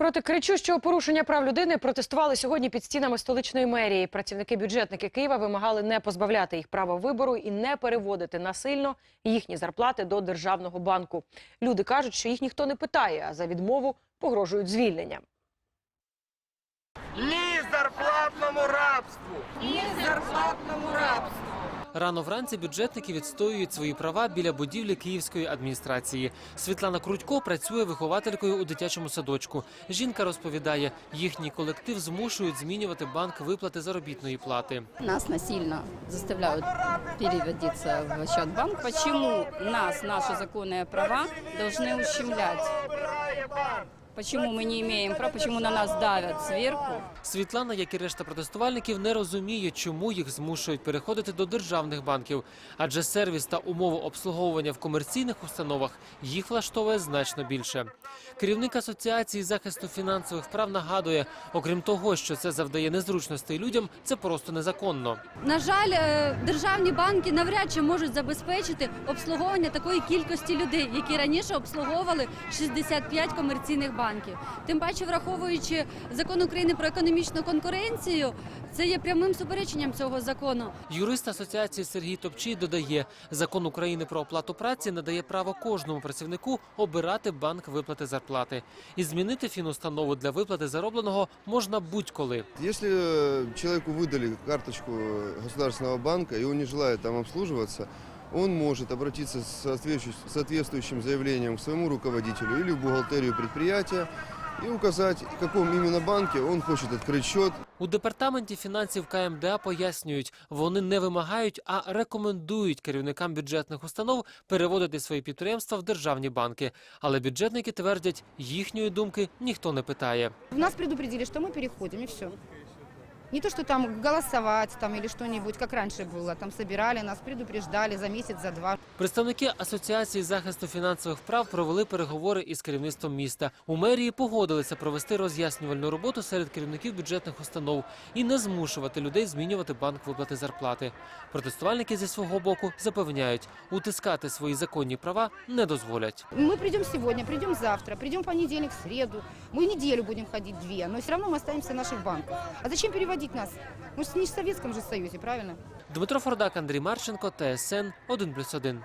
Проти кричущого порушення прав людини протестували сьогодні під стінами столичної мерії. Працівники-бюджетники Києва вимагали не позбавляти їх права вибору і не переводити насильно їхні зарплати до державного банку. Люди кажуть, що їх ніхто не питає, а за відмову погрожують звільненням. Ні зарплатному рабству! Рано вранці бюджетники відстоюють свої права біля будівлі Київської адміністрації. Світлана Крутько працює вихователькою у дитячому садочку. Жінка розповідає, їхній колектив змушують змінювати банк виплати заробітної плати. Нас насильно заставляют переводиться в счет банк. Почему нас, наши законные права должны ущемлять? Почему мы не имеем прав? Почему на нас давят сверху? Світлана, як і решта протестувальників, не розуміє, чому їх змушують переходити до державних банків, адже сервіс та умови обслуговування в комерційних установах їх влаштовує значно більше. Керівник асоціації захисту фінансових прав нагадує, окрім того, що це завдає незручностей людям, це просто незаконно. На жаль, е, державні банки навряд чи можуть забезпечити обслуговування такої кількості людей, які раніше обслуговували 65 комерційних банків Тим паче, враховуючи закон України про економічну конкуренцію, це є прямим супереченням цього закону. Юрист асоціації Сергій Топчій додає, закон України про оплату праці надає право кожному працівнику обирати банк виплати зарплати. І змінити фінустанову для виплати заробленого можна будь-коли. Если э, человеку выдали карточку э, государственного банка, и он не желает там обслуживаться, он может обратиться с соответствующим- заявлением к своему руководителю или в бухгалтерию предприятия и указать, в каком именно банке он хочет открыть счет. У департаменті фінансів КМДА пояснюють, вони не вимагають, а рекомендують керівникам бюджетних установ переводити свої підприємства в державні банки. Але бюджетники твердять, їхньої думки ніхто не питає. В Нас предупредили, что мы переходим, и все. Не то, что там голосовать там, или что-нибудь, как раньше было. Там собирали нас, предупреждали за месяц, за два. Представники Асоціації захисту фінансових прав провели переговори із керівництвом міста. У мерії погодилися провести роз'яснювальну роботу серед керівників бюджетних установ і не змушувати людей змінювати банк виплати зарплати. Протестувальники зі свого боку запевняють, утискати свої законні права не дозволять. Мы придем сегодня, придем завтра, придем в понедельник, в среду. Мы неделю будем ходить две, но все равно мы останемся в наших банках. А зачем Переводить нас? Мы же не в Советском же Союзе, правильно? Дмитро Фордак, Андрій Марченко, ТСН 1+,1.